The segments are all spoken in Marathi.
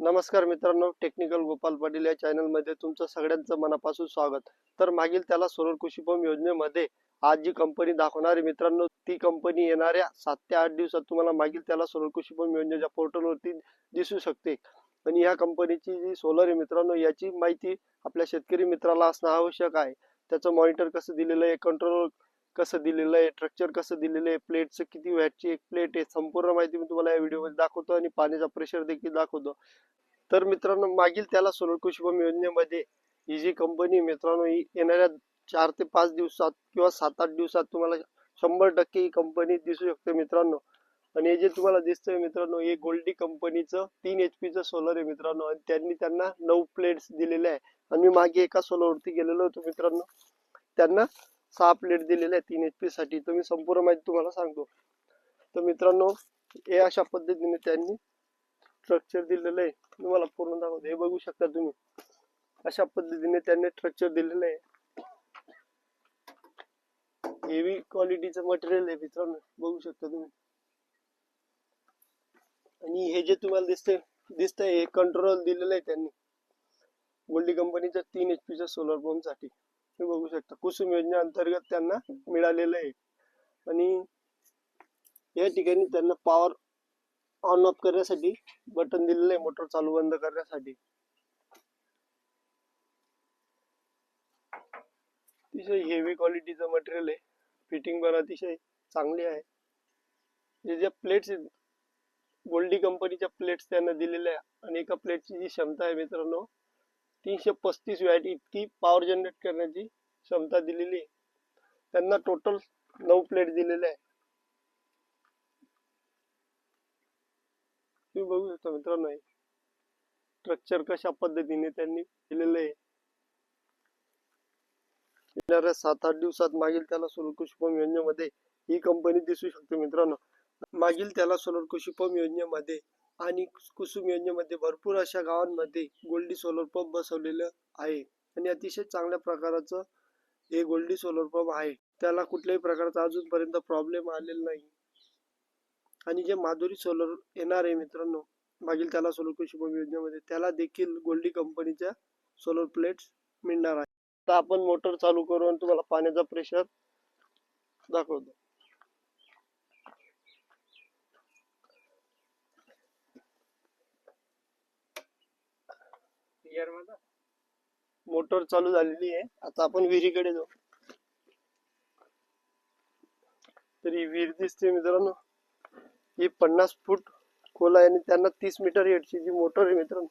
नमस्कार मित्रांनो टेक्निकल गोपाल पाटील या चॅनलमध्ये तुमचं सगळ्यांचं मनापासून स्वागत. तर मागील त्याला सोलर कृषी योजनेमध्ये आज जी कंपनी दाखवणारी मित्रांनो ती कंपनी येणाऱ्या सात ते आठ दिवसात तुम्हाला मागील त्याला सोलर कृषी योजनेच्या पोर्टलवरती दिसू शकते. आणि या कंपनीची जी सोलर आहे मित्रांनो याची माहिती आपल्या शेतकरी मित्राला असणं आवश्यक आहे. त्याचं मॉनिटर कसं दिलेलं आहे कंट्रोल कसं दिलेलं आहे स्ट्रक्चर कसं दिलेलं आहे प्लेटचं किती वॅटची एक प्लेट आहे संपूर्ण माहिती मी तुम्हाला या व्हिडिओमध्ये दाखवतो आणि पाण्याचा प्रेशर देखील दाखवतो. तर मित्रांनो मागील त्याला सोलर कृषी योजनेमध्ये ही जी कंपनी मित्रांनो ही येणाऱ्या चार ते पाच दिवसात किंवा सात आठ दिवसात तुम्हाला शंभर टक्के ही कंपनी दिसू शकते मित्रांनो. आणि हे जे तुम्हाला दिसतंय मित्रांनो हे गोल्डी कंपनीचं तीन एच पीचं सोलर आहे मित्रांनो आणि त्यांनी त्यांना नऊ प्लेट्स दिलेले आहे. आणि मी मागे एका सोलरवरती गेलेलो होतो मित्रांनो. त्यांना सहा प्लेट दिलेल्या आहे तीन एच पी साठी. तर मी संपूर्ण माहिती तुम्हाला सांगतो. तर मित्रांनो हे अशा पद्धतीने त्यांनी स्ट्रक्चर दिलेलं आहे. तुम्हाला पूर्ण दाखवतो. हे बघू शकता तुम्ही. अशा पद्धतीने त्यांनी स्ट्रक्चर दिलेलं आहे. हेवी क्वालिटीचं मटेरियल आहे मित्रांनो. बघू शकता तुम्ही. आणि हे जे तुम्हाला दिसते दिसतंय हे कंट्रोल दिलेलं आहे त्यांनी. गोल्डी कंपनीच्या तीन एच पीच्या सोलर पंपसाठी. तुम्ही बघू शकता. कुसुम योजनेअंतर्गत त्यांना मिळालेलं आहे. आणि या ठिकाणी त्यांना पॉवर ऑन ऑफ करण्यासाठी बटन दिलेलं आहे मोटर चालू बंद करण्यासाठी. अतिशय हेवी क्वालिटीचं मटेरियल आहे. फिटिंग पण अतिशय चांगली आहे. जे ज्या प्लेट्स आहेत गोल्डी कंपनीच्या प्लेट्स त्यांना दिलेल्या आहे. आणि एका प्लेटची जी क्षमता आहे मित्रांनो तीनशे पस्तीस वॅट इतकी पॉवर जनरेट करण्याची क्षमता दिलेली आहे. त्यांना टोटल नऊ प्लेट दिलेल्या आहे. तुम्ही बघू शकता मित्रांनो स्ट्रक्चर कशा पद्धतीने त्यांनी केलेलं आहे. येणाऱ्या सात आठ दिवसात मागील त्याला सोलर कृषी पंप योजनेमध्ये ही कंपनी दिसू शकते मित्रांनो. मागील त्याला सोलर कृषी पंप योजनेमध्ये आणि कुसुम योजनेमध्ये भरपूर अशा गावांमध्ये गोल्डी सोलर पंप बसवलेलं आहे. आणि अतिशय चांगल्या प्रकाराचं हे गोल्डी सोलर पंप आहे. त्याला कुठल्याही प्रकारचा अजूनपर्यंत प्रॉब्लेम आलेला नाही. आणि जे माधुरी सोलर येणार आहे मित्रांनो मागील त्याला सोलर कृषी पंप योजनेमध्ये त्याला देखील गोल्डी कंपनीच्या सोलर प्लेट्स मिळणार आहे. तर आपण मोटर चालू करून तुम्हाला पाण्याचा प्रेशर दाखवतो. मोटर चालू झालेली आहे. आता आपण विहिरीकडे जाऊ. तर ही विहीर दिसते मित्रांनो. ही पन्नास फूट खोल आहे आणि त्यांना तीस मीटर हेडची जी मोटर आहे मित्रांनो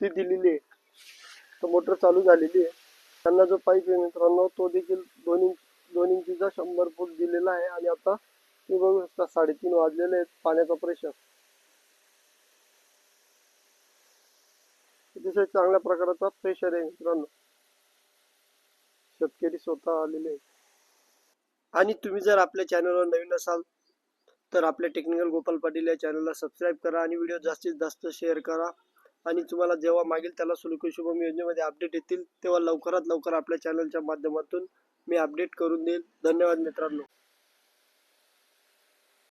ती दिलेली आहे. तर मोटर चालू झालेली आहे. त्यांना जो पाईप आहे मित्रांनो तो देखील दोन इंच दोन इंचीचा शंभर फूट दिलेला आहे. आणि आता तुम्ही बघू शकता साडेतीन वाजलेले आहेत. पाण्याचा प्रेशर अतिशय चांगल्या प्रकारचा प्रेशर आहे मित्रांनो. शेतकरी स्वतः आलेले आहेत. आणि तुम्ही जर आपल्या चॅनलवर नवीन असाल तर आपल्या टेक्निकल गोपाल पाटील या चॅनलला सबस्क्राईब करा आणि व्हिडिओ जास्तीत जास्त शेअर करा. आणि तुम्हाला जेव्हा मागील त्याला सुलभ शुभम योजनेमध्ये अपडेट येतील तेव्हा लवकरात लवकर आपल्या चॅनलच्या माध्यमातून मी अपडेट करून देईल. धन्यवाद मित्रांनो.